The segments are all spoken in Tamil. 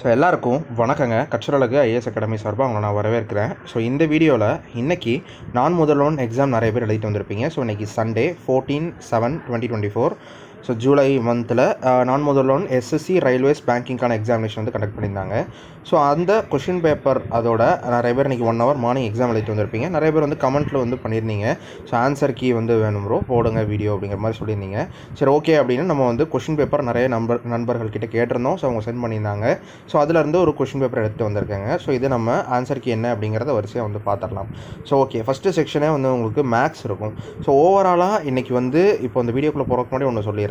ஸோ எல்லாருக்கும் வணக்கங்க. கற்றலகு ஐஏஎஸ் அகாடமி சார்பாக உங்களை நான் வரவேற்கிறேன். ஸோ இந்த வீடியோவில் இன்றைக்கி நான் முதல்வன் எக்ஸாம் நிறைய பேர் எழுதிட்டு வந்திருப்பீங்க. ஸோ இன்னைக்கு Sunday fourteen seven twenty twenty four so July மந்தில் நான் முதல்வன் எஸ்எஸ்சி ரயில்வேஸ் பேங்கிங்கான எக்ஸாமினேஷன் வந்து கண்டக்ட் பண்ணியிருந்தாங்க. ஸோ அந்த கொஷின் பேப்பர் அதோட நிறைய பேர் இன்றைக்கி ஒன் ஹவர் மார்னிங் எக்ஸாம் எழுதிட்டு வந்திருப்பீங்க. நிறைய பேர் வந்து கமெண்ட்டில் வந்து பண்ணியிருந்தீங்க. ஸோ ஆன்சர் கீ வந்து வேணும் ப்ரோ போடுங்க வீடியோ அப்படிங்கிற மாதிரி சொல்லியிருந்தீங்க. சரி ஓகே அப்படின்னு நம்ம வந்து கொஷின் பேப்பர் நிறைய நண்பர் நண்பர்கள்கிட்ட கேட்டிருந்தோம். ஸோ அவங்க சென்ட் பண்ணியிருந்தாங்க. ஸோ அதுலேருந்து ஒரு கொஷின் பேப்பர் எடுத்து வந்திருக்காங்க. ஸோ இது நம்ம ஆன்சர் கீ என்ன அப்படிங்கிறத வரிசையாக வந்து பார்த்துடலாம் ஸோ ஓகே ஃபஸ்ட்டு செக்ஷனே வந்து உங்களுக்கு மேக்ஸ் இருக்கும். ஸோ ஓவராலாக இன்றைக்கி வந்து இப்போ இந்த வீடியோக்குள்ளே போகிறதுக்கு முன்னாடி ஒன்று சொல்லிடுறேன்.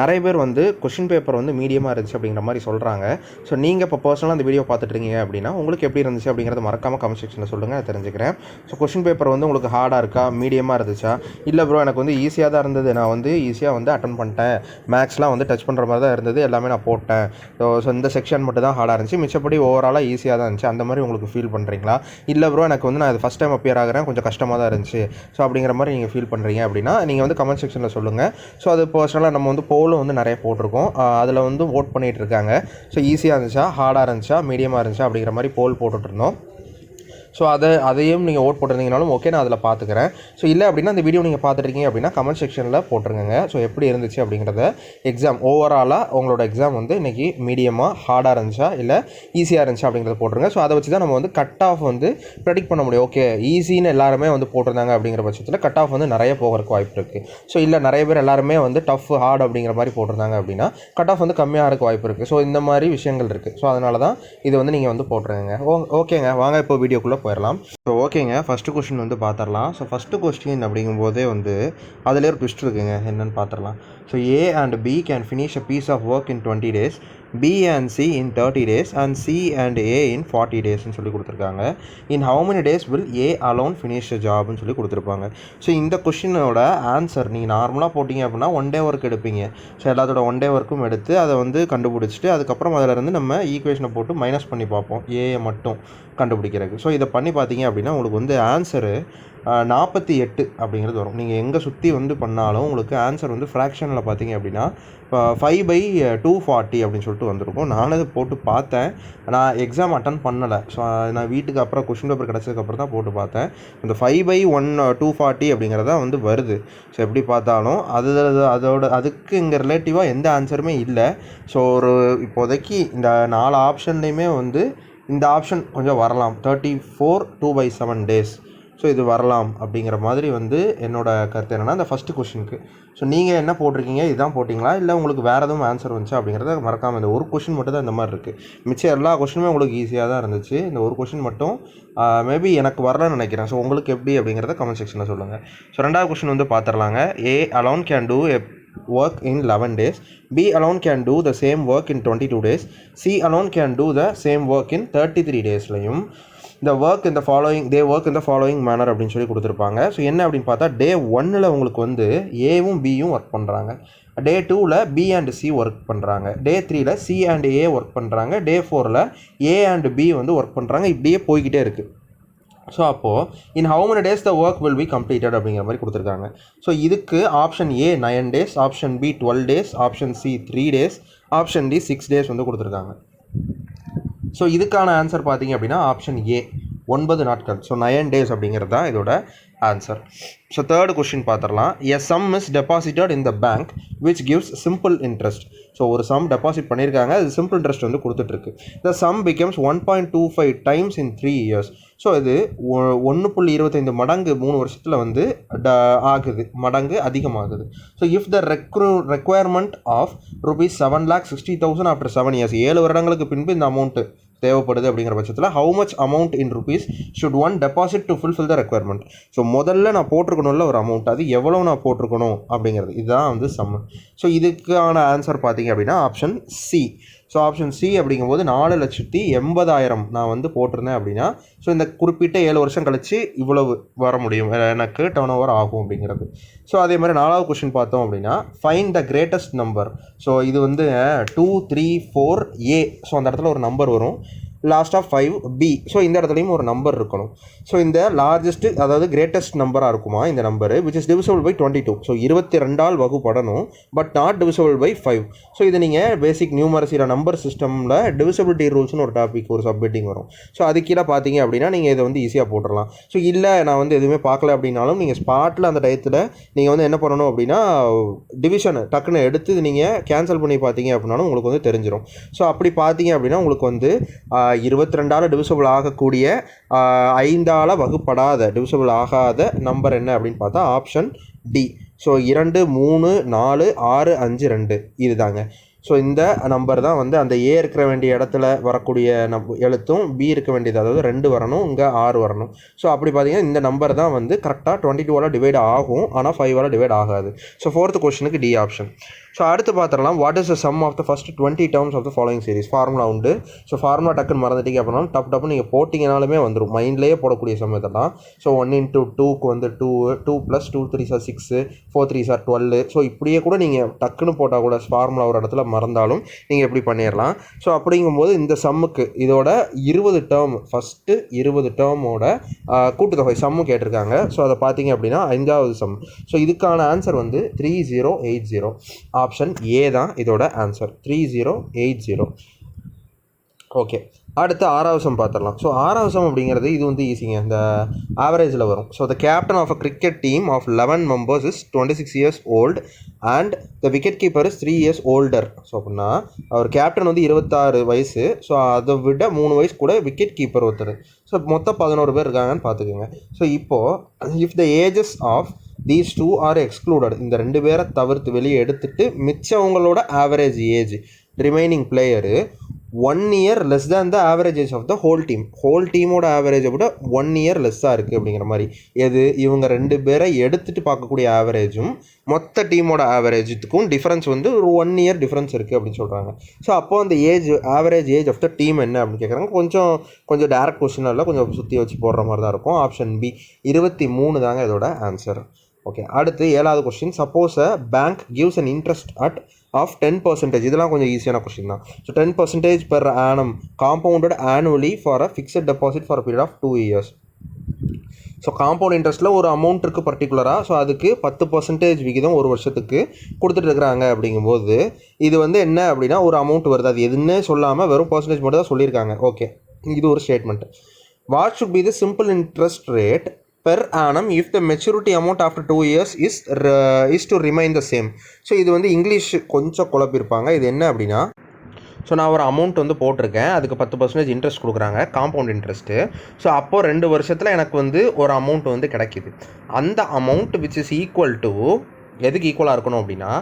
நிறைய பேர் வந்து கொஷின் பேப்பர் வந்து மீடியமாக இருந்துச்சு அப்படிங்கிற மாதிரி சொல்கிறாங்க ஸோ நீங்கள் இப்போ பர்சனலாக அந்த வீடியோ பார்த்துட்டு இருக்கீங்க அப்படின்னா உங்களுக்கு எப்படி இருந்துச்சு அப்படிங்கிறத மறக்காமல் கமெண்ட் செக்ஷனில் சொல்லுங்கள் நான் தெரிஞ்சுக்கிறேன். ஸோ கொஷின் பேப்பர் வந்து உங்களுக்கு ஹார்டாக இருக்கா? மீடியமாக இருந்துச்சா? இல்லை ப்ரோ எனக்கு வந்து ஈஸியாக தான் இருந்தது. நான் வந்து ஈஸியாக வந்து அட்டன் பண்ணிட்டேன். மேக்ஸ்லாம் வந்து டச் பண்ணுற மாதிரி தான் இருந்தது. எல்லாமே நான் போட்டேன். ஸோ ஸோ இந்த செக்ஷன் மட்டும் தான் ஹார்டாக இருந்துச்சு. மிச்சப்படி ஓவராலாக ஈஸியாக தான் இருந்துச்சு. அந்த மாதிரி உங்களுக்கு ஃபீல் பண்ணுறீங்களா இல்லை ப்ரோ எனக்கு வந்து நான் இது ஃபஸ்ட் டைம் அப்பியர் ஆகிறேன். கொஞ்சம் கஷ்டமாக தான் இருந்துச்சு. ஸோ அப்படிங்கிற மாதிரி நீங்கள் ஃபீல் பண்ணுறீங்க அப்படின்னா நீங்கள் வந்து கமெண்ட் செக்ஷனில் சொல்லுங்கள் ஸோ அது பர்சனலாக நம்ம வந்து போலும் வந்து நிறைய போட்டிருக்கோம். அதில் வந்து ஓட் பண்ணிகிட்டு இருக்காங்க. ஸோ ஈஸியாக இருந்துச்சா? ஹார்டாக இருந்துச்சா? மீடியமாக இருந்துச்சா? அப்படிங்கிற மாதிரி போல் போட்டுட்ருந்தோம் ஸோ அதை அதையும் நீங்கள் ஓட் போட்டிருந்தீங்கனாலும் ஓகே நான் அதில் பார்த்துக்கிறேன் ஸோ இல்லை அப்படின்னா அந்த வீடியோ நீங்கள் பார்த்துருக்கீங்க அப்படின்னா கமெண்ட் செக்ஷனில் போட்டுருங்க ஸோ எப்படி இருந்துச்சு அப்படிங்கிறத எக்ஸாம் ஓவராலாக உங்களோட எக்ஸாம் வந்து இன்றைக்கி மீடியமாக ஹார்டாக இருந்துச்சா இல்லை ஈஸியாக இருந்துச்சா அப்படிங்கிறத போட்டுருங்க. ஸோ அதை வச்சு தான் நம்ம வந்து கட் ஆஃப் வந்து ப்ரெடிக்ட் பண்ண முடியும். ஓகே ஈஸின்னு எல்லாருமே வந்து போட்டிருந்தாங்க அப்படிங்கிற பட்சத்தில் கட் ஆஃப் வந்து நிறைய போகிறதுக்கு வாய்ப்பு இருக்குது ஸோ இல்லை நிறைய பேர் எல்லாருமே வந்து டஃப் ஹார்ட் அப்படிங்கிற மாதிரி போட்டிருந்தாங்க அப்படின்னா கட் ஆஃப் வந்து கம்மியாக இருக்க வாய்ப்பு இருக்குது ஸோ இந்த மாதிரி விஷயங்கள் இருக்குது ஸோ அதனால தான் இது வந்து நீங்கள் வந்து போட்டுருங்க ஓ ஓகேங்க வாங்க இப்போ வீடியோக்குள்ளே போயிடலாம் ஸோ ஓகேங்க ஃபஸ்ட்டு கொஸ்டின் வந்து பார்த்துடலாம் ஸோ ஃபஸ்ட்டு கொஸ்டின் அப்படிங்கும்போதே வந்து அதிலே ஒரு ட்விஸ்ட் இருக்குங்க. என்னென்னு பார்த்துடலாம் so A and B can finish a piece of work in twenty days B and C in thirty days and C and A in forty டேஸ்னு சொல்லி கொடுத்துருக்காங்க. In how many days will A alone finish ஜாப்னு சொல்லி கொடுத்துருப்பாங்க. ஸோ இந்த கொஷினோட ஆன்சர் நீங்கள் நார்மலாக போட்டிங்க அப்படின்னா ஒன் டே ஒர்க் எடுப்பீங்க. ஸோ எல்லாத்தோட ஒன் டே ஒர்க்கும் எடுத்து அதை வந்து கண்டுபிடிச்சிட்டு அதுக்கப்புறம் அதில் இருந்து நம்ம ஈக்குவேஷனை போட்டு மைனஸ் பண்ணி பார்ப்போம். ஏயை மட்டும் கண்டுபிடிக்கிறதுக்கு. ஸோ இதை பண்ணி பார்த்தீங்க அப்படின்னா உங்களுக்கு வந்து ஆன்சரு நாற்பத்தி எட்டு அப்படிங்கிறது வரும். நீங்கள் எங்கே சுற்றி வந்து பண்ணாலும் உங்களுக்கு ஆன்சர் வந்து ஃப்ராக்ஷனில் பார்த்தீங்க அப்படின்னா இப்போ ஃபைவ் பை டூ ஃபார்ட்டி அப்படின்னு சொல்லிட்டு வந்திருக்கும். நானும் அதை போட்டு பார்த்தேன். நான் எக்ஸாம் அட்டன் பண்ணலை. ஸோ நான் வீட்டுக்கு அப்புறம் கொஷின் பேப்பர் கிடச்சதுக்கப்புறம் தான் போட்டு பார்த்தேன். இந்த five by one two forty அப்படிங்கிறத வந்து வருது. ஸோ எப்படி பார்த்தாலும் அது அதோட அதுக்கு இங்கே ரிலேட்டிவாக எந்த ஆன்சருமே இல்லை. ஸோ ஒரு இப்போதைக்கு இந்த நாலு ஆப்ஷன்லேயுமே வந்து இந்த ஆப்ஷன் கொஞ்சம் வரலாம். Thirty four two by seven days so இது வரலாம் அப்படிங்கிற மாதிரி வந்து என்னோட கருத்து என்னென்னா அந்த ஃபஸ்ட்டு கொஷினுக்கு ஸோ நீங்கள் என்ன போட்டிருக்கீங்க? இதுதான் போட்டிங்களா? இல்லை உங்களுக்கு வேறு எதுவும் ஆன்சர் வந்துச்சு அப்படிங்கிறத மறக்காமல் இந்த ஒரு கொஷின் மட்டும் தான் இந்த மாதிரி இருக்குது மிச்சம் எல்லா கொஷினுமே உங்களுக்கு ஈஸியாக தான் இருந்துச்சு. இந்த ஒரு கொஷின் மட்டும் மேபி எனக்கு வரலன்னு நினைக்கிறேன். ஸோ உங்களுக்கு எப்படி அப்படிங்கிறத கமெண்ட் செக்ஷனில் சொல்லுங்கள் ஸோ ரெண்டாவது கொஷின் வந்து பார்த்துடலாங்க A alone can do a work in 11 days. B alone can do the same work in 22 days. C alone can do the same work in 33 டேஸ்லையும் இந்த ஒர்க் இந்த ஃபாலோயிங் தே ஒர்க் இந்த ஃபாலோயிங் மேனர் அப்படின்னு சொல்லி கொடுத்துருப்பாங்க. ஸோ என்ன அப்படின்னு பார்த்தா டே ஒன்னில் உங்களுக்கு வந்து ஏவும் பியும் ஒர்க் பண்ணுறாங்க டே டூவில் பி அண்ட் சி ஒர்க் பண்ணுறாங்க டே த்ரீயில் சி அண்ட் ஏ ஒர்க் பண்ணுறாங்க டே ஃபோரில் ஏ அண்ட் பி வந்து ஒர்க் பண்ணுறாங்க இப்படியே போய்கிட்டே இருக்குது ஸோ அப்போது in how many days the work will be completed அப்படிங்கிற மாதிரி கொடுத்துருக்காங்க. ஸோ இதுக்கு option A nine days option B twelve days option C three days option D six days வந்து கொடுத்துருக்காங்க. ஸோ இதுக்கான ஆன்சர் பார்த்தீங்க அப்படின்னா ஆப்ஷன் ஏ ஒன்பது நாட்கள். ஸோ நயன் டேஸ் அப்படிங்கிறது தான் இதோட ஆன்சர் ஸோ தேர்ட் கொஷின் பார்த்துடலாம் a sum is deposited in the bank which gives simple interest so ஒரு சம் டெபாசிட் பண்ணியிருக்காங்க அது சிம்பிள் இன்ட்ரெஸ்ட் வந்து கொடுத்துட்ருக்கு. The sum becomes one point two five times in three years so இது ஒன்று புள்ளி இருபத்தைந்து மடங்கு மூணு வருஷத்தில் வந்து ட ஆகுது. மடங்கு அதிகமாகுது. So if the ரெக்ரூ requirement of rupees seven lakh sixty thousand after seven years ஏழு வருடங்களுக்கு பின்பு இந்த அமௌண்ட்டு தேவைப்படுது அப்படிங்கிற பட்சத்தில் how much amount in rupees should one deposit to fulfil the requirement so முதல்ல நான் போட்டிருக்கணும்ல ஒரு அமௌண்ட் அது எவ்வளோ நான் போட்டிருக்கணும் அப்படிங்கிறது. இதுதான் வந்து சம் ஸோ இதுக்கான ஆன்சர் பார்த்தீங்க அப்படின்னா option C so option C அப்படிங்கும்போது நாலு லட்சத்தி எண்பதாயிரம் நான் வந்து போட்டிருந்தேன் அப்படின்னா ஸோ இந்த குறிப்பிட்ட ஏழு வருஷம் கழித்து இவ்வளவு வர முடியும். எனக்கு டர்ன் ஓவர் ஆகும் அப்படிங்கிறது. ஸோ அதே மாதிரி நாலாவது கொஷின் பார்த்தோம் அப்படின்னா find the greatest number so இது வந்து two three four A so அந்த இடத்துல ஒரு நம்பர் வரும். Last of five B so இந்த இடத்துலையும் ஒரு நம்பர் இருக்கணும். ஸோ இந்த லார்ஜஸ்ட் அதாவது கிரேட்டஸ்ட் நம்பராக இருக்குமா? இந்த number which is divisible by twenty two so இருபத்தி ரெண்டால் வகுப்படணும் but not divisible by five so இது நீங்கள் பேசிக் நியூமரசியில் நம்பர் சிஸ்டமில் டிவிசபிலிட்டி ரூல்ஸ்னு ஒரு டாபிக் ஒரு சப்மிட்டிங் வரும். ஸோ அது கீழே பார்த்தீங்க அப்படின்னா நீங்கள் இதை வந்து ஈஸியாக போட்டுடலாம் ஸோ இல்லை நான் வந்து எதுவுமே பார்க்கல அப்படின்னாலும் நீங்கள் ஸ்பாட்டில் அந்த டயத்தில் நீங்கள் வந்து என்ன பண்ணணும் அப்படின்னா டிவிஷனை டக்குன்னு எடுத்து நீங்கள் கேன்சல் பண்ணி பார்த்தீங்க அப்படின்னாலும் உங்களுக்கு வந்து தெரிஞ்சிடும் ஸோ அப்படி பார்த்தீங்க அப்படின்னா உங்களுக்கு வந்து இருபத்தி ரெண்டால் டிவிசபிள் ஆகக்கூடிய ஐந்தால் வகுப்படாத டிவிசபிள் ஆகாத நம்பர் என்ன அப்படின்னு பார்த்தா ஆப்ஷன் டி ஸோ இரண்டு மூணு நாலு ஆறு அஞ்சு ரெண்டு. இதுதாங்க. ஸோ இந்த நம்பர் தான் வந்து அந்த ஏ இருக்கிற வேண்டிய இடத்துல வரக்கூடிய நம் எழுத்தும் பி இருக்க வேண்டியது. அதாவது ரெண்டு வரணும் இங்கே ஆறு வரணும். ஸோ அப்படி பார்த்தீங்கன்னா இந்த நம்பர் தான் வந்து கரெக்டாக டுவெண்ட்டி டூவால் டிவைட் ஆகும். ஆனால் ஃபைவால் டிவைட் ஆகாது. ஸோ ஃபோர்த் கொஷனுக்கு டி ஆப்ஷன் ஸோ அடுத்து பார்த்துடலாம். What is the sum of the first twenty terms of the following series formula உண்டு. ஸோ ஃபார்முலா டக்குன்னு மறந்துட்டீங்க அப்படின்னா டப் டப்பு நீங்கள் போட்டிங்கனாலுமே வந்துடும் மைண்ட்லேயே போடக்கூடிய சமயத்தெல்லாம் ஸோ ஒன் இன்ட்டு டூக்கு வந்து two two plus two three sir six four three சார் டுவெல் ஸோ இப்படியே கூட நீங்கள் டக்குன்னு போட்டால் கூட ஃபார்முலா ஒரு இடத்துல மறந்தாலும் நீங்கள் எப்படி பண்ணிடலாம். ஸோ அப்படிங்கும்போது இந்த சம்முக்கு இதோட இருபது டேர்ம் ஃபஸ்ட்டு இருபது டேர்மோட கூட்டுத்தொகை சம்மு கேட்டிருக்காங்க. ஸோ அதை பார்த்தீங்க அப்படின்னா ஐந்தாவது சம் ஸோ இதுக்கான ஆன்சர் வந்து three zero eight zero option A தான் இதோட answer three zero eight zero okay அடுத்து ஆறாவது சம் பார்த்துடலாம். ஸோ ஆறாவது சம் அப்படிங்கிறது இது வந்து ஈஸிங்க இந்த ஆவரேஜில் வரும். So the captain of a cricket team of eleven members is twenty six years old and the wicket keeper is three years older so அப்படின்னா அவர் கேப்டன் வந்து இருபத்தாறு வயசு. ஸோ அதை விட மூணு வயசு கூட விக்கெட் கீப்பர் ஒருத்தர். ஸோ மொத்தம் பதினோரு பேர் இருக்காங்கன்னு பார்த்துக்கோங்க. ஸோ இப்போது if the ages of these two are excluded இந்த ரெண்டு பேரை தவிர்த்து வெளியே எடுத்துட்டு மிச்சவங்களோட average age remaining player one year less than the average age of the whole team whole டீமோட ஆவரேஜை விட ஒன் இயர் லெஸ்ஸாக இருக்குது அப்படிங்கிற மாதிரி. எது? இவங்க ரெண்டு பேரை எடுத்துகிட்டு பார்க்கக்கூடிய ஆவரேஜும் மொத்த டீமோட ஆவரேஜுக்கும் டிஃப்ரென்ஸ் வந்து ஒரு ஒன் இயர் டிஃப்ரென்ஸ் இருக்குது அப்படின்னு சொல்கிறாங்க ஸோ அப்போ அந்த age average age of the team என்ன அப்படின்னு கேட்குறாங்க கொஞ்சம் கொஞ்சம் டேரக்ட் கொஸ்டின் இல்லை கொஞ்சம் சுற்றி வச்சு போடுற மாதிரி தான் இருக்கும். ஆப்ஷன் பி இருபத்தி மூணு தாங்க இதோட ஆன்சர் ஓகே அடுத்து ஏழாவது question suppose a bank gives an interest at of ten percentage இதெல்லாம் கொஞ்சம் ஈஸியான கொஸ்டின் தான். So ten percentage per annum compounded annually for a fixed deposit for period of two years so compound இன்ட்ரெஸ்ட்டில் ஒரு அமௌண்ட் இருக்குது பர்டிகுலராக ஸோ அதுக்கு பத்து பர்சன்டேஜ் விகிதம் ஒரு வருஷத்துக்கு கொடுத்துட்டு இருக்கிறாங்க அப்படிங்கும்போது இது வந்து என்ன அப்படின்னா ஒரு அமௌண்ட் வருது. அது எதுன்னு சொல்லாமல் வெறும் பர்சன்டேஜ் மட்டும் தான் சொல்லியிருக்காங்க. ஓகே இது ஒரு statement what should be the simple interest rate per annum if the maturity amount after two years is is to remain the same so இது வந்து இங்கிலீஷ் கொஞ்சம் குழப்பிருப்பாங்க இது என்ன அப்படின்னா ஸோ நான் ஒரு அமௌண்ட் வந்து போட்டிருக்கேன். அதுக்கு பத்து பர்சன்டேஜ் இன்ட்ரெஸ்ட் கொடுக்குறாங்க. காம்பவுண்ட் இன்ட்ரெஸ்ட்டு ஸோ அப்போது ரெண்டு வருஷத்தில் எனக்கு வந்து ஒரு அமௌண்ட் வந்து கிடைக்கிது. அந்த amount which is equal to எதுக்கு ஈக்குவலாக இருக்கணும் அப்படின்னா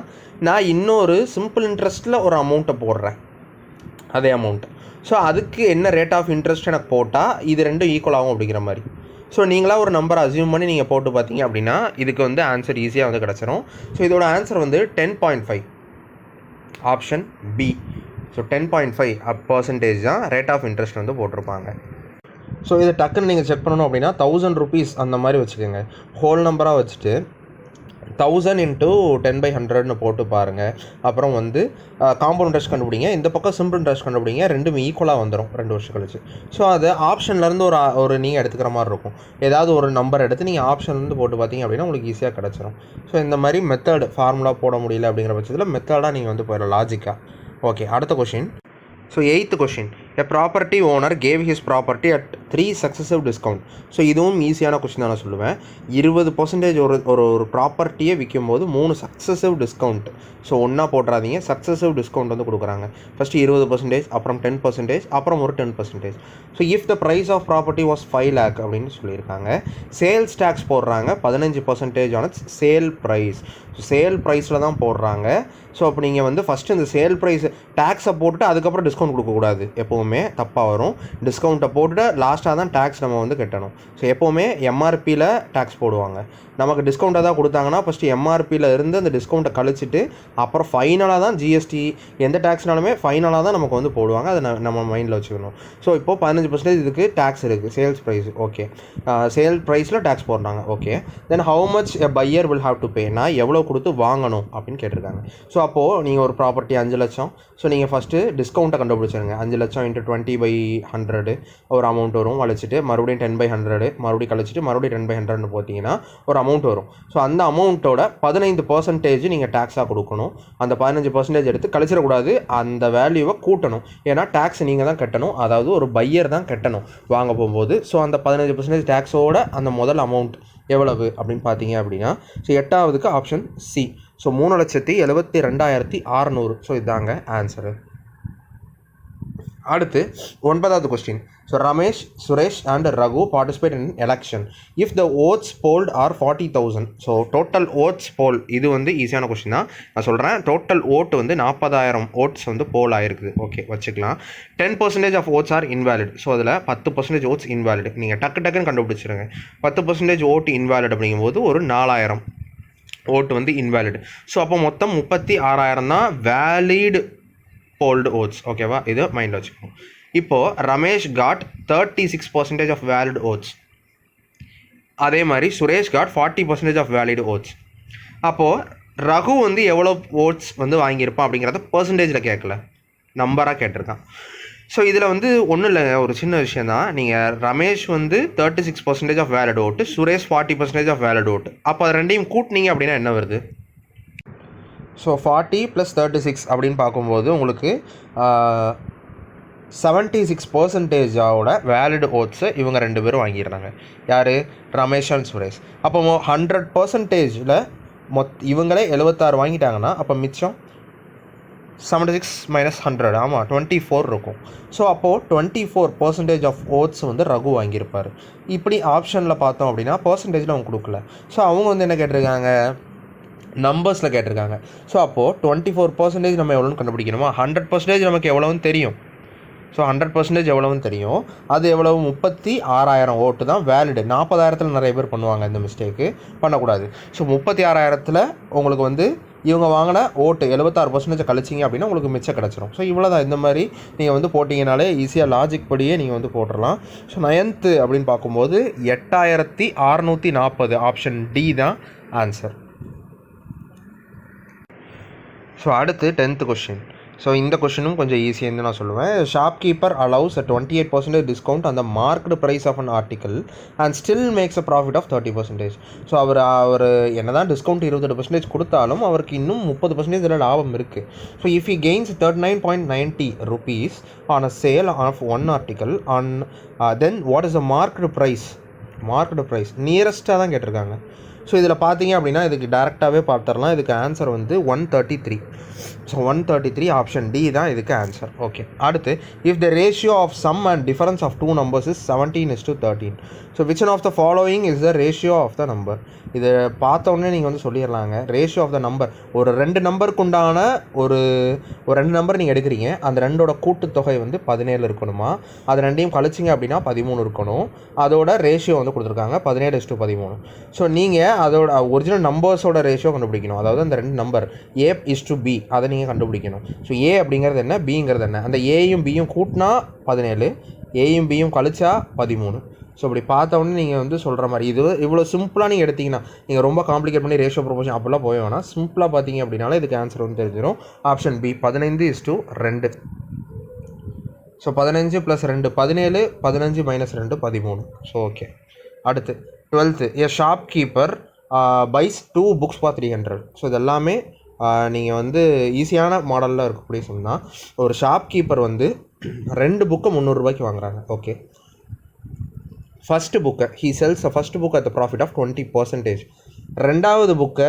நான் இன்னொரு சிம்பிள் இன்ட்ரெஸ்ட்டில் ஒரு அமௌண்ட்டை போடுறேன். அதே அமௌண்ட் ஸோ அதுக்கு என்ன ரேட் ஆஃப் இன்ட்ரெஸ்ட் எனக்கு போட்டால் இது ரெண்டும் ஈக்குவல் ஆகும் அப்படிங்கிற மாதிரி. ஸோ நீங்களாக ஒரு நம்பர் அசியூம் பண்ணி நீங்கள் போட்டு பார்த்தீங்க அப்படின்னா இதுக்கு வந்து ஆன்சர் ஈஸியாக வந்து கிடச்சிரும். ஸோ இதோட ஆன்சர் வந்து ten point five option B so ten point five of percentage தான் ரேட் ஆஃப் இன்ட்ரெஸ்ட் வந்து போட்டிருப்பாங்க. ஸோ இதை டக்குன்னு நீங்கள் செக் பண்ணணும் அப்படின்னா தௌசண்ட் ருபீஸ் அந்த மாதிரி வச்சுக்கோங்க. ஹோல் நம்பராக வச்சுட்டு தௌசண்ட் இன்ட்டு டென் பை ஹண்ட்ரட்னு போட்டு பாருங்கள் அப்புறம் வந்து காம்பவுண்ட் இன்ட்ரெஸ்ட் கண்டுபிடிங்க. இந்த பக்கம் சிம்பிள் இன்ட்ரெஸ்ட் கண்டுபிடிங்க. ரெண்டும் ஈக்குவலாக வந்துடும் ரெண்டு வருஷம் கழிச்சு. ஸோ அது ஆப்ஷன்லேருந்து ஒரு ஒரு நீங்கள் எடுத்துக்கிற மாதிரி இருக்கும். ஏதாவது ஒரு நம்பர் எடுத்து நீங்கள் ஆப்ஷன்லேருந்து போட்டு பார்த்தீங்க அப்படின்னா உங்களுக்கு ஈஸியாக கிடச்சிரும். ஸோ இந்த மாதிரி மெத்தட் ஃபார்முலா போட முடியல அப்படிங்கிற பட்சத்தில் மெத்தடாக நீங்கள் வந்து போயிடலாம் லாஜிக்காக ஓகே அடுத்த question so eighth question a property owner gave his property at three successive discount so இதுவும் ஈஸியான கொஷின் தான் நான் சொல்லுவேன். இருபது பர்சன்டேஜ் ஒரு ஒரு ஒரு ப்ராப்பர்ட்டியை விற்கும்போது மூணு சக்ஸஸிவ் டிஸ்கவுண்ட் ஸோ ஒன்றா போட்டுறாதீங்க. சக்ஸஸிவ் டிஸ்கவுண்ட் வந்து கொடுக்குறாங்க. ஃபஸ்ட்டு இருபது பர்சன்டேஜ் அப்புறம் டென் பர்சன்டேஜ் அப்புறம் ஒரு ten percentage so if the price of property was five lakh அப்படின்னு சொல்லியிருக்காங்க. சேல்ஸ் டேக்ஸ் போடுறாங்க. பதினஞ்சு பர்சன்டேஜ் ஆன சேல் ப்ரைஸ் சேல் ப்ரைஸில் தான் போடுறாங்க. ஸோ அப்போ நீங்கள் வந்து ஃபஸ்ட்டு இந்த சேல் ப்ரைஸ் டேக்ஸை போட்டுட்டு அதுக்கப்புறம் டிஸ்கவுண்ட் கொடுக்கக்கூடாது. எப்போவுமே. எப்போவுமே தப்பாக வரும். டிஸ்கவுண்ட்டை போட்டுட்டு லாஸ்ட்டாக தான் டேக்ஸ் நம்ம வந்து கட்டணும். ஸோ எப்போவுமே எம்ஆர்பியில் டேக்ஸ் போடுவாங்க. நமக்கு டிஸ்கவுண்ட்டாக தான் கொடுத்தாங்கன்னா ஃபஸ்ட்டு எம்ஆர்பியில் இருந்து அந்த டிஸ்கவுண்ட்டை கழிச்சிட்டு அப்புறம் ஃபைனலாக தான் ஜிஎஸ்டி எந்த டேக்ஸ்னாலுமே ஃபைனலாக தான் நமக்கு வந்து போடுவாங்க. அதை நம்ம மைண்டில் வச்சுக்கணும். ஸோ இப்போது பதினஞ்சு பர்சன்டேஜ் இதுக்கு டேக்ஸ் இருக்குது சேல்ஸ் ப்ரைஸ் ஓகே சேல் ப்ரைஸில் டேக்ஸ் போடுறாங்க okay then how much a buyer will have to pay நான் எவ்வளோ கொடுத்து வாங்கணும்? அப்படின்னு கேட்டிருக்காங்க. ஸோ அப்போது நீங்கள் ஒரு ப்ராப்பர்ட்டி அஞ்சு லட்சம். ஸோ நீங்கள் ஃபஸ்ட்டு டிஸ்கவுண்ட்டை கண்டுபிடிச்சிருங்க. அஞ்சு லட்சம் இன்ட்டு டுவெண்ட்டி பை ஹண்ட்ரடு ஒரு அமௌண்ட் வரும். வளைச்சிட்டு மறுபடியும் டென் பை ஹண்ட்ரடு மறுபடியும் கழிச்சிட்டு மறுபடியும் டென் பை ஹண்ட்ரட்னு போட்டிங்கன்னா ஒரு அமௌண்ட் வரும். ஸோ அந்த அமௌண்ட்டோட பதினைந்து பர்சன்டேஜ் நீங்கள் டேக்ஸாக கொடுக்கணும். அந்த பதினஞ்சு பர்சன்டேஜ் எடுத்து கழிச்சிடக்கூடாது. அந்த வேல்யூவை கூட்டணும். ஏன்னா டேக்ஸ் நீங்கள் தான் கட்டணும். அதாவது ஒரு பையர் தான் கட்டணும் வாங்க போகும்போது. ஸோ அந்த பதினஞ்சு பர்சன்டேஜ் டேக்ஸோட அந்த முதல் அமௌண்ட் எவ்வளவு அப்படின்னு பார்த்தீங்க அப்படின்னா ஸோ எட்டாவதுக்கு ஆப்ஷன் சி ஸோ மூணு லட்சத்தி எழுபத்தி ரெண்டாயிரத்தி அறநூறு ஸோ இதாங்க ஆன்சரு அடுத்து ஒன்பதாவது question so Ramesh Suresh and Raghu participate in election if the votes polled are forty thousand so total votes poll இது வந்து ஈஸியான கொஸ்டின் தான். நான் சொல்கிறேன் டோட்டல் ஓட் வந்து நாற்பதாயிரம் ஓட்ஸ் வந்து போல் ஆயிருக்குது ஓகே வச்சுக்கலாம். Ten percentage of votes are invalid so அதில் பத்து பர்சன்டேஜ் ஓட்ஸ் இன்வேலிட் நீங்கள் டக்கு டக்குன்னு கண்டுபிடிச்சிருங்க. பத்து பர்சன்டேஜ் ஓட்டு இன்வேலிட் அப்படிங்கும்போது ஒரு நாலாயிரம் ஓட்டு வந்து இன்வேலிட் ஸோ அப்போ மொத்தம் முப்பத்தி ஆறாயிரம் தான் வேலிட் போல்டு ஓட்ஸ் ஓகேவா இது மைண்டில் வச்சுக்கணும். இப்போது Ramesh got thirty six percentage of valid votes அதே மாதிரி Suresh got forty percentage of valid votes அப்போது ரகு வந்து எவ்வளோ ஓட்ஸ் வந்து வாங்கியிருப்பான் அப்படிங்கிறத பர்சன்டேஜில் கேட்கல. நம்பராக கேட்டிருக்கான். ஸோ இதில் வந்து ஒன்றும் இல்லைங்க. ஒரு சின்ன விஷயம் தான். நீங்கள் ரமேஷ் வந்து thirty six percentage of valid vote Suresh forty percentage of valid vote அப்போ அது ரெண்டையும் கூட்டினீங்க அப்படின்னா என்ன வருது? So forty plus thirty six அப்படின்னு பார்க்கும்போது உங்களுக்கு செவன்ட்டி சிக்ஸ் பர்சன்டேஜோட வேலிட் ஓட்ஸை இவங்க ரெண்டு பேரும் வாங்கிடுறாங்க யார்? ரமேஷ் அண்ட் சுரேஷ். அப்போ ஹண்ட்ரட் பர்சன்டேஜில் மொத் இவங்களே எழுபத்தாறு வாங்கிட்டாங்கன்னா அப்போ மிச்சம் செவன்டி சிக்ஸ் மைனஸ் ஹண்ட்ரட் ஆமாம் டுவெண்ட்டி ஃபோர் இருக்கும். ஸோ அப்போது twenty four percentage of votes வந்து ரகு வாங்கியிருப்பார். இப்படி ஆப்ஷனில் பார்த்தோம் அப்படின்னா பர்சன்டேஜில் அவங்க கொடுக்கல. ஸோ அவங்க வந்து என்ன கேட்டிருக்காங்க? நம்பர்ஸில் கேட்டிருக்காங்க. ஸோ அப்போது டுவெண்ட்டி ஃபோர் பர்சன்டேஜ் நம்ம எவ்வளோன்னு கண்டுபிடிக்கணுமா? ஹண்ட்ரட் பர்சன்டேஜ் நமக்கு எவ்வளோன்னு தெரியும். ஸோ ஹண்ட்ரட் பர்சன்டேஜ் எவ்வளவுன்னு தெரியும். அது எவ்வளவு? முப்பத்தி ஆறாயிரம் ஓட்டு தான் வேலிடு நாற்பதாயிரத்தில் நிறைய பேர் பண்ணுவாங்க இந்த மிஸ்டேக்கு பண்ணக்கூடாது. ஸோ முப்பத்தி ஆறாயிரத்தில் உங்களுக்கு வந்து இவங்க வாங்கின ஓட்டு எழுபத்தாறு பர்சன்டேஜ் கழிச்சிங்க அப்படின்னா உங்களுக்கு மிச்சம் கிடச்சிரும். ஸோ இவ்வளோ தான் இந்த மாதிரி நீங்கள் வந்து போட்டிங்கனாலே ஈஸியாக லாஜிக் படியே நீங்கள் வந்து போட்டுடலாம் ஸோ நயன்த்து அப்படின்னு பார்க்கும்போது எட்டாயிரத்தி அறநூற்றி நாற்பது ஆப்ஷன் டி தான் ஆன்சர் ஸோ அடுத்து டென்த்து கொஷின் ஸோ இந்த கொஷினும் கொஞ்சம் ஈஸியாக நான் சொல்லுவேன். Shop keeper allows a twenty eight percentage discount அந்த marked price of an article and still makes a profit of thirty percentage so அவர் அவர் என்ன தான் டிஸ்கவுண்ட் இருபத்தெட்டு பர்சன்டேஜ் கொடுத்தாலும் அவருக்கு இன்னும் முப்பது பர்சன்டேஜ் இதில் லாபம் இருக்குது so if he gains thirty nine point ninety rupees on a sale of one article on then what is a marked price market price நியரஸ்ட்டாக தான் கேட்டிருக்காங்க. ஸோ இதில் பார்த்தீங்க அப்படின்னா இதுக்கு டேரெக்டாகவே பார்த்துடலாம் இதுக்கு ஆன்சர் வந்து one thirty three so one thirty three option D தான் இதுக்கு ஆன்சர் ஓகே அடுத்து if the ratio of sum and difference of two numbers is seventeen is to thirteen so which one of the following is the ratio of the number இது பார்த்தோன்னே நீங்கள் வந்து சொல்லிடலாங்க. ரேஷியோ ஆஃப் த நம்பர் ஒரு ரெண்டு நம்பருக்கு உண்டான ஒரு ஒரு ரெண்டு நம்பர் நீங்கள் எடுக்கிறீங்க. அந்த ரெண்டோட கூட்டுத்தொகை வந்து பதினேழு இருக்கணுமா? அது ரெண்டையும் கழிச்சிங்க அப்படின்னா பதிமூணு இருக்கணும். அதோட ரேஷியோ வந்து கொடுத்துருக்காங்க. பதினேழு இஸ் டு பதிமூணு. ஸோ நீங்கள் அதோட ஒரிஜினல் நம்பர்ஸோட ரேஷியோ கண்டுபிடிக்கணும். அதாவது அந்த ரெண்டு number A is to B அதை நீங்கள் கண்டுபிடிக்கணும். ஸோ ஏ அப்படிங்கிறது என்ன? பிங்கிறது என்ன? அந்த ஏயும் பியும் கூட்டினா பதினேழு. ஏயும் பியும் கழிச்சா பதிமூணு. ஸோ அப்படி பார்த்த உடனே நீங்கள் வந்து சொல்கிற மாதிரி இது இவ்வளோ சிம்பிளாக நீங்கள் எடுத்தீங்கன்னா நீங்கள் ரொம்ப காம்ப்ளிகேட் பண்ணி ரேஷியோ ப்ரொபோஷன் அப்படிலாம் போய் வேணாம். சிம்பிளாக பார்த்தீங்க அப்படின்னாலே இதுக்கு ஆன்சர் வந்து தெரிஞ்சிடும் ஆப்ஷன் பி பதினைந்து இஸ் டூ ரெண்டு. ஸோ பதினஞ்சு ப்ளஸ் ரெண்டு பதினேழு பதினஞ்சு மைனஸ் ரெண்டு பதிமூணு. ஸோ ஓகே அடுத்து twelfth a shop keeper buys two books for three hundred so இது எல்லாமே நீங்கள் வந்து ஈஸியான மாடலில் இருக்கக்கூடிய சொன்னால் ஒரு ஷாப் கீப்பர் வந்து ரெண்டு புக்கை முந்நூறுரூபாய்க்கு வாங்குறாங்க. ஓகே ஃபஸ்ட்டு புக்கை he sells a first book at the profit of twenty percentage ரெண்டாவது புக்கை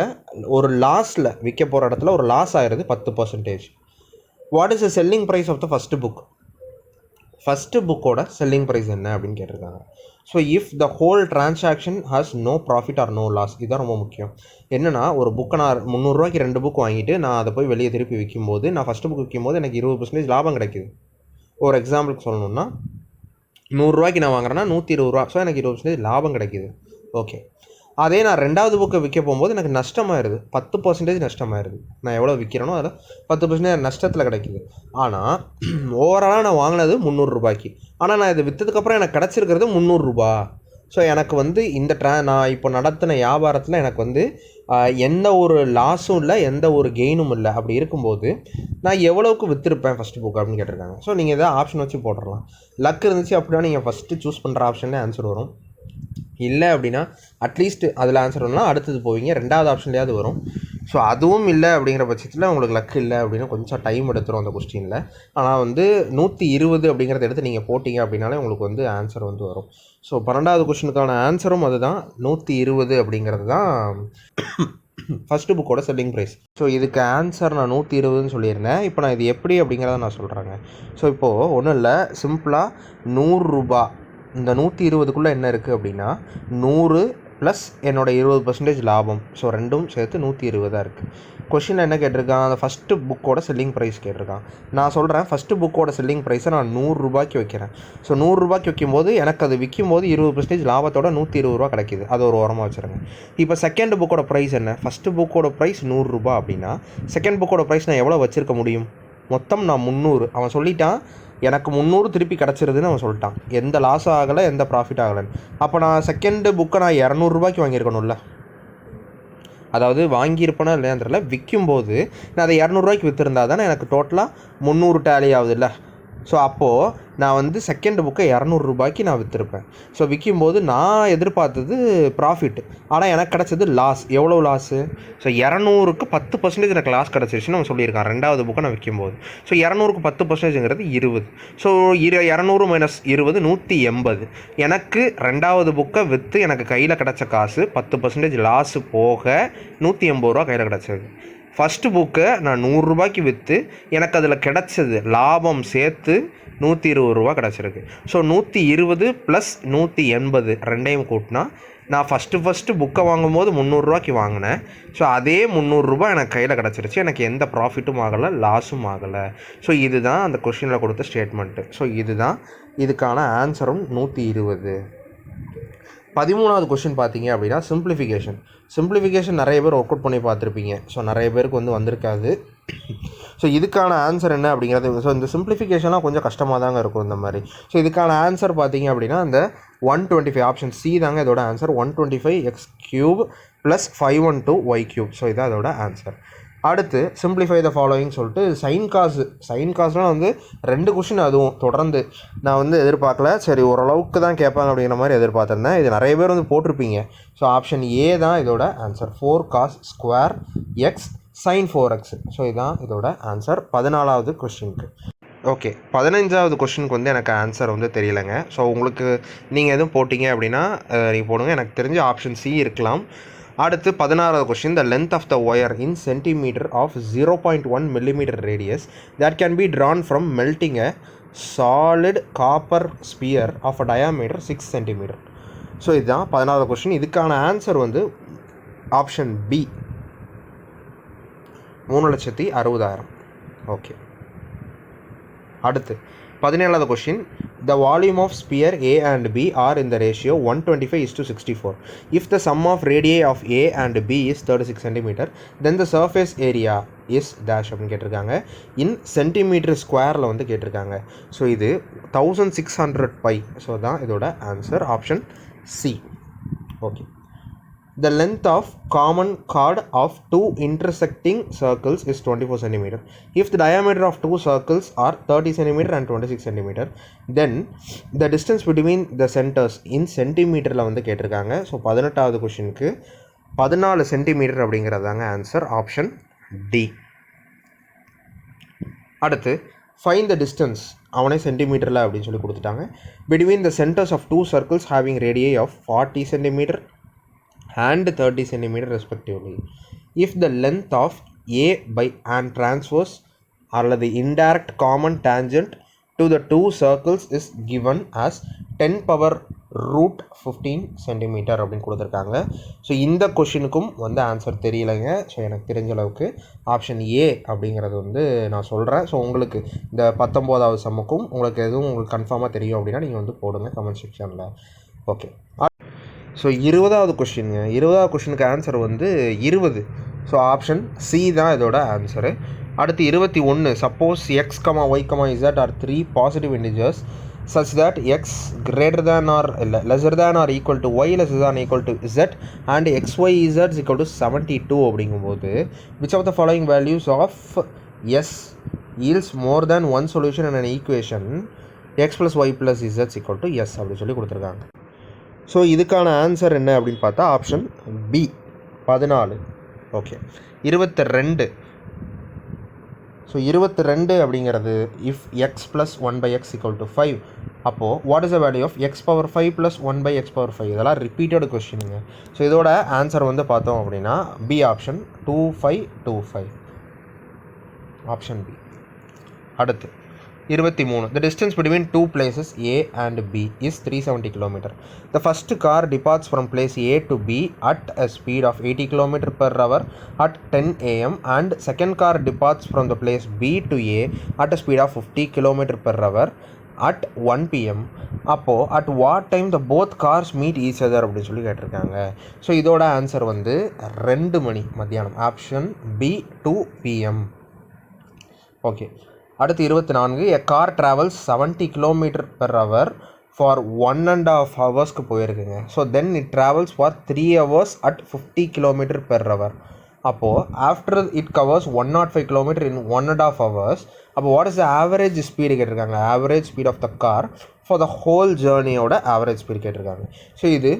ஒரு லாஸில் விற்க போகிற இடத்துல ஒரு லாஸ் ஆயிடுது பத்து percentage what is the selling price of the first book first புக்கோட செல்லிங் ப்ரைஸ் என்ன அப்படின்னு கேட்டிருக்காங்க. So if the whole transaction has no profit or no loss இதுதான் ரொம்ப முக்கியம். என்னென்னா ஒரு புக்கை நான் முந்நூறுரூவாய்க்கு ரெண்டு புக் வாங்கிட்டு நான் அதை போய் வெளியே திருப்பி விற்கும்போது நான் ஃபஸ்ட்டு புக் விற்கும்போது எனக்கு இருபது பர்சன்டேஜ் லாபம் கிடைக்குது. ஒரு எக்ஸாம்பிளுக்கு சொல்லணுன்னா நூறுரூவாய்க்கு நான் வாங்குறேன்னா நூற்றி இருபது ரூபா ஸோ எனக்கு இருபது பர்சன்டேஜ் லாபம் கிடைக்கிது. ஓகே அதே நான் ரெண்டாவது புக்கை விற்க போகும்போது எனக்கு நஷ்டமாயிருது. பத்து பர்சன்டேஜ் நஷ்டமாயிருது. நான் எவ்வளோ விற்கிறேனோ அதில் பத்து பர்சன்டேஜ் நஷ்டத்தில் கிடைக்கிது. ஆனால் ஓவராலாக நான் வாங்கினது முந்நூறுரூபாய்க்கு. ஆனால் நான் இதை விற்றதுக்கப்புறம் எனக்கு கிடச்சிருக்கிறது முந்நூறுரூபா. ஸோ எனக்கு வந்து இந்த ட்ரா நான் இப்போ நடத்தின வியாபாரத்தில் எனக்கு வந்து எந்த ஒரு லாஸும் இல்லை எந்த ஒரு கெயினும் இல்லை. அப்படி இருக்கும்போது நான் எவ்வளோவுக்கு விற்றுருப்பேன் ஃபஸ்ட்டு புக் அப்படின்னு கேட்டிருக்காங்க. ஸோ நீங்கள் எதாவது ஆப்ஷன் வச்சு போட்டுடலாம் லக் இருந்துச்சு அப்படின்னா நீங்கள் ஃபஸ்ட்டு சூஸ் பண்ணுற ஆப்ஷன்லேயே ஆன்சர் வரும். இல்லை அப்படின்னா அட்லீஸ்ட் அதில் ஆன்சர் வரலாம் அடுத்தது போவீங்க. ரெண்டாவது ஆப்ஷன்லேயாவது வரும். ஸோ அதுவும் இல்லை அப்படிங்கிற பட்சத்தில் உங்களுக்கு லக் இல்லை அப்படின்னு கொஞ்சம் டைம் எடுத்துரும் அந்த கொஸ்டினில் ஆனால் வந்து நூற்றி இருபது அப்படிங்கிறத எடுத்து நீங்கள் போட்டிங்க அப்படின்னாலே உங்களுக்கு வந்து ஆன்சர் வந்து வரும். ஸோ பன்னெண்டாவது கொஸ்டினுக்கான ஆன்சரும் அதுதான். நூற்றி இருபது அப்படிங்கிறது தான் ஃபஸ்ட்டு புக்கோட செல்லிங் ப்ரைஸ் ஸோ இதுக்கு ஆன்சர் நான் நூற்றி இருபதுன்னு சொல்லியிருந்தேன். இப்போ நான் இது எப்படி அப்படிங்கிறத நான் சொல்கிறேங்க ஸோ இப்போது ஒன்றும் இல்லை. சிம்பிளாக நூறுரூபா இந்த நூற்றி இருபதுக்குள்ளே என்ன இருக்குது அப்படின்னா நூறு ப்ளஸ் என்னோட இருபது பர்சன்டேஜ் லாபம். ஸோ ரெண்டும் சேர்த்து நூற்றி இருபதாக இருக்குது கொஷினில் என்ன கேட்டிருக்கான்? அந்த ஃபஸ்ட்டு புக்கோட செல்லிங் ப்ரைஸ் கேட்டிருக்கான். நான் சொல்கிறேன் ஃபஸ்ட்டு புக்கோட செல்லிங் ப்ரைஸை நான் நூறுரூபாய்க்கு வைக்கிறேன். ஸோ நூறுரூபாய்க்கு வைக்கும்போது எனக்கு அது விற்கும்போது இருபது பர்சன்டேஜ் லாபத்தோட நூற்றி இருபது ரூபா கிடைக்கிது. அது ஒரு ஓரமாக வச்சுருங்க. இப்போ செகண்ட் புக்கோட ப்ரைஸ் என்ன? ஃபஸ்ட்டு புக்கோட ப்ரைஸ் நூறுரூபா அப்படின்னா செகண்ட் புக்கோட ப்ரைஸ் நான் எவ்வளோ வச்சுருக்க முடியும்? மொத்தம் நான் முந்நூறு. அவன் சொல்லிட்டான் எனக்கு முந்நூறு திருப்பி கிடச்சிருதுன்னு அவன் சொல்லிட்டான். எந்த லாஸ் ஆகலை எந்த ப்ராஃபிட் ஆகலைன்னு. அப்போ நான் செகண்டு புக்கை நான் இரநூறுபாய்க்கு வாங்கியிருக்கணும்ல. அதாவது வாங்கியிருப்பேனா இல்லையான்னு தெரியல. விற்கும்போது நான் அதை இரநூறுவாய்க்கு விற்றுருந்தா தானே எனக்கு டோட்டலாக முந்நூறு டேலி ஆகுதுல்ல. ஸோ அப்போது நான் வந்து செகண்ட் புக்கை இரநூறுபாய்க்கு நான் விற்றுருப்பேன் ஸோ விற்கும்போது நான் எதிர்பார்த்தது ப்ராஃபிட் ஆனால் எனக்கு கிடச்சது லாஸ் எவ்வளோ லாஸு ஸோ இரநூறுக்கு பத்து பர்சன்டேஜ் எனக்கு லாஸ் கிடச்சிருச்சுன்னு அவன் சொல்லியிருக்கான். ரெண்டாவது புக்கை நான் விற்கும்போது ஸோ இரநூறுக்கு பத்து பர்சன்டேஜுங்கிறது இருபது. ஸோ இரு இரநூறு மைனஸ் இருபது நூற்றி எண்பது. எனக்கு ரெண்டாவது புக்கை விற்று எனக்கு கையில் கிடச்ச காசு பத்து பர்சன்டேஜ் லாஸு போக நூற்றி எண்பது ரூபா கையில் கிடச்சது. ஃபஸ்ட்டு புக்கை நான் நூறுரூபாய்க்கு விற்று எனக்கு அதில் கிடச்சது லாபம் சேர்த்து நூற்றி இருபது ரூபா கிடச்சிருக்கு. ஸோ நூற்றி இருபது ப்ளஸ் நூற்றி எண்பது ரெண்டையும் கூட்டினா நான் ஃபஸ்ட்டு ஃபஸ்ட்டு புக்கை வாங்கும்போது முந்நூறுரூவாய்க்கு வாங்கினேன். ஸோ அதே முந்நூறுரூபா எனக்கு கையில் கிடச்சிருச்சு. எனக்கு எந்த ப்ராஃபிட்டும் ஆகலை லாஸும் ஆகலை. ஸோ இதுதான் அந்த கொஷினில் கொடுத்த ஸ்டேட்மெண்ட்டு ஸோ இதுதான் இதுக்கான ஆன்சரும் நூற்றி இருபது பதிமூணாவது கொஷின் பார்த்தீங்க அப்படின்னா சிம்பிளிஃபிகேஷன் சிம்பிளிஃபிகேஷன் நிறைய பேர் ஒர்க் அவுட் பண்ணி பார்த்துருப்பீங்க. ஸோ நிறைய பேருக்கு வந்து வந்திருக்காது. ஸோ இதுக்கான ஆன்சர் என்ன அப்படிங்கிறது ஸோ இந்த சிம்பிளிஃபிகேஷன்லாம் கொஞ்சம் கஷ்டமாக தாங்க இருக்கும் இந்த மாதிரி. ஸோ இதுக்கான ஆன்சர் பார்த்தீங்க அப்படின்னா அந்த one twenty five option C தாங்க இதோட answer one twenty five X cube plus five one two Y cube so இதான் அதோட ஆன்சர் அடுத்து சிம்பிளிஃபை த ஃபாலோயிங் சொல்லிட்டு சைன் காசு சைன் காசுலாம் வந்து ரெண்டு கொஷின் அதுவும் தொடர்ந்து. நான் வந்து எதிர்பார்க்கல. சரி ஓரளவுக்கு தான் கேட்பாங்க அப்படிங்கிற மாதிரி எதிர்பார்த்துருந்தேன். இது நிறைய பேர் வந்து போட்டிருப்பீங்க. ஸோ ஆப்ஷன் ஏ தான் இதோட answer four cos square X sine four X so இதுதான் இதோட ஆன்சர் பதினாலாவது கொஷினுக்கு ஓகே பதினஞ்சாவது கொஷினுக்கு வந்து எனக்கு ஆன்சர் வந்து தெரியலைங்க. ஸோ உங்களுக்கு நீங்கள் எதுவும் போட்டிங்க அப்படின்னா நீங்கள் போடுங்க. எனக்கு தெரிஞ்ச ஆப்ஷன் சி இருக்கலாம். அடுத்து பதினாறாவது question the length of the wire in centimetre of zero point one millimetre radius that can be drawn from melting a solid copper sphere of a diameter six centimetre so இதுதான் பதினாறாவது கொஷின் இதுக்கான ஆன்சர் வந்து ஆப்ஷன் பி மூணு லட்சத்தி அறுபதாயிரம். ஓகே அடுத்து பதினேழாவது question the volume of sphere A and B are in the ratio one twenty five is to sixty four if the sum of radii of A and B is thirty six centimetre then the surface area is dash அப்படின்னு கேட்டிருக்காங்க. இன் சென்டிமீட்டர் ஸ்கொயரில் வந்து கேட்டிருக்காங்க. ஸோ இது thousand six hundred pi so தான் இதோட answer option C okay the The length of common chord of two intersecting circles is 24 centimeter. If the of two circles are thirty 30 and twenty six centimeter, then the distance between the centres in சென்டிமீட்டரில் வந்து கேட்டிருக்காங்க ஸோ பதினெட்டாவது கொஷினுக்கு பதினாலு சென்டிமீட்டர் அப்படிங்கிறதாங்க ஆன்சர் ஆப்ஷன் டி அடுத்து ஃபைன் த டிஸ்டன்ஸ் அவனே சென்டிமீட்டரில் அப்படின்னு சொல்லி கொடுத்துட்டாங்க between the centres of two circles having radii of forty centimetre and 30 centimeter respectively. If the length of A by and transverse அல்லது indirect common tangent to the two circles is given as 10 power root fifteen centimetre அப்படின்னு கொடுத்துருக்காங்க. ஸோ இந்த கொஷினுக்கும் வந்து ஆன்சர் தெரியலைங்க. ஸோ எனக்கு தெரிஞ்ச அளவுக்கு ஆப்ஷன் ஏ அப்படிங்கிறது வந்து நான் சொல்கிறேன் ஸோ உங்களுக்கு இந்த பத்தொம்போதாவது சம்முக்கும் உங்களுக்கு எதுவும் உங்களுக்கு கன்ஃபார்மாக தெரியும் அப்படின்னா நீங்கள் வந்து போடுங்க கமெண்ட் செக்ஷனில் ஓகே ஸோ இருபதாவது கொஷினுங்க இருபதாவது கொஷினுக்கு ஆன்சர் வந்து இருபது ஸோ ஆப்ஷன் சி தான் இதோட ஆன்சரு அடுத்து இருபத்தி ஒன்று suppose X comma Y comma Z are three positive integers such that x greater than or இல்லை lesser than or equal to y lesser than or equal to z and xy z is equal to 72 அப்படிங்கும்போது which of the following values of s yields more than one solution in an equation x plus y plus z is equal to s அப்படி சொல்லி கொடுத்துருக்காங்க ஸோ இதுக்கான ஆன்சர் என்ன அப்படின்னு பார்த்தா ஆப்ஷன் பி பதினாலு. ஓகே இருபத்தி ரெண்டு ஸோ இருபத்தி ரெண்டு அப்படிங்கிறது if X plus one by X equal to five அப்போது what is the value of X power five plus one by X power five இதெல்லாம் ரிப்பீட்டட் கொஸ்டினுங்க ஸோ இதோட ஆன்சர் வந்து பார்த்தோம் அப்படின்னா B option two five two five option B அடுத்து. இருபத்தி மூணு. The distance between two places A and B is three seventy kilometre the first car departs from place A to B at a speed of eighty kilometre per hour at ten AM and second car departs from the place B to A at a speed of fifty kilometre per hour at one PM அப்போது at what time the both cars meet each other அப்படின்னு சொல்லி கேட்டிருக்காங்க. ஸோ இதோட ஆன்சர் வந்து ரெண்டு மணி மத்தியானம். Option B two PM okay அடுத்து இருபத்தி நான்கு a car travels seventy kilometre per hour for one and half ஹவர்ஸ்க்கு போயிருக்குங்க. So then it travels for three hours at fifty kilometre per hour அப்போது after it covers one naught five kilometre in one and half hours அப்போ what is the average speed கேட்டிருக்காங்க? Average speed of the car for the whole ஜேர்னியோட average speed கேட்டிருக்காங்க. ஸோ இது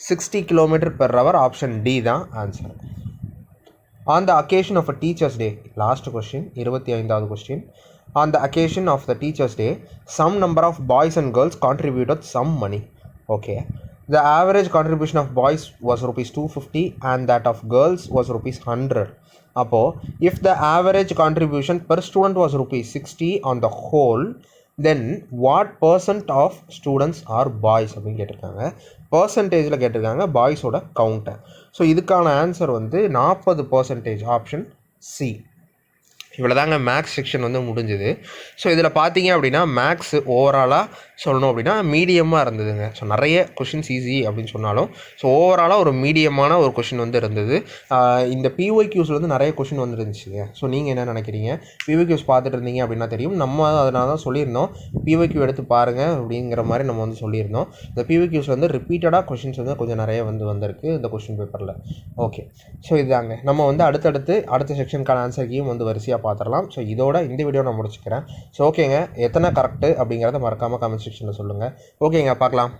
sixty kilometre per hour option D தான் answer on the occasion of a teachers day last question இருபத்தி ஐந்தாவது question on the occasion of the teachers day some number of boys and girls contributed some money okay the average contribution of boys was rupees two fifty and that of girls was rupees hundred அப்போது if the average contribution per student was rupees sixty on the whole then what percent of students are boys அப்படின்னு கேட்டிருக்காங்க. பர்சன்டேஜில் கேட்டிருக்காங்க பாய்ஸோட கவுண்டர் ஸோ இதுக்கான ஆன்சர் வந்து நாற்பது பர்சன்டேஜ் ஆப்ஷன் சி இவ்வளோதாங்க மேக்ஸ் செக்ஷன் வந்து முடிஞ்சுது. ஸோ இதில் பார்த்தீங்க அப்படின்னா மேக்ஸ் ஓவராலாக சொல்லணும் அப்படின்னா மீடியமாக இருந்ததுங்க. ஸோ நிறைய கொஷின்ஸ் ஈஸி அப்படின்னு சொன்னாலும் ஸோ ஓவராலாக ஒரு மீடியமான ஒரு கொஷின் வந்து இருந்தது. இந்த பிஒய்க்யூஸில் வந்து நிறைய கொஷின் வந்துருந்துச்சுங்க. ஸோ நீங்கள் என்ன நினைக்கிறீங்க? பிஒய்க்யூஸ் பார்த்துட்டு இருந்தீங்க அப்படின்னா தெரியும். நம்ம அதனால தான் சொல்லியிருந்தோம். பிஒய்க்யூ எடுத்து பாருங்கள் அப்படிங்கிற மாதிரி நம்ம வந்து சொல்லியிருந்தோம். இந்த பிஒய்க்யூஸ் வந்து ரிப்பீட்டடாக கொஷின்ஸ் வந்து கொஞ்சம் நிறைய வந்து வந்திருக்கு இந்த கொஷின் பேப்பரில் ஓகே ஸோ இதுதாங்க. நம்ம வந்து அடுத்தடுத்து அடுத்த செக்ஷனுக்கான ஆன்சர்க்கையும் வந்து வரிசையாக பார்த்துடலாம். ஸோ இதோட இந்த வீடியோ நான் முடிச்சுக்கிறேன். ஸோ ஓகேங்க எத்தனை கரெக்டு அப்படிங்கிறத மறக்காமல் கமெண்ட் செக்ஷனில் சொல்லுங்கள் ஓகேங்க பார்க்கலாம்.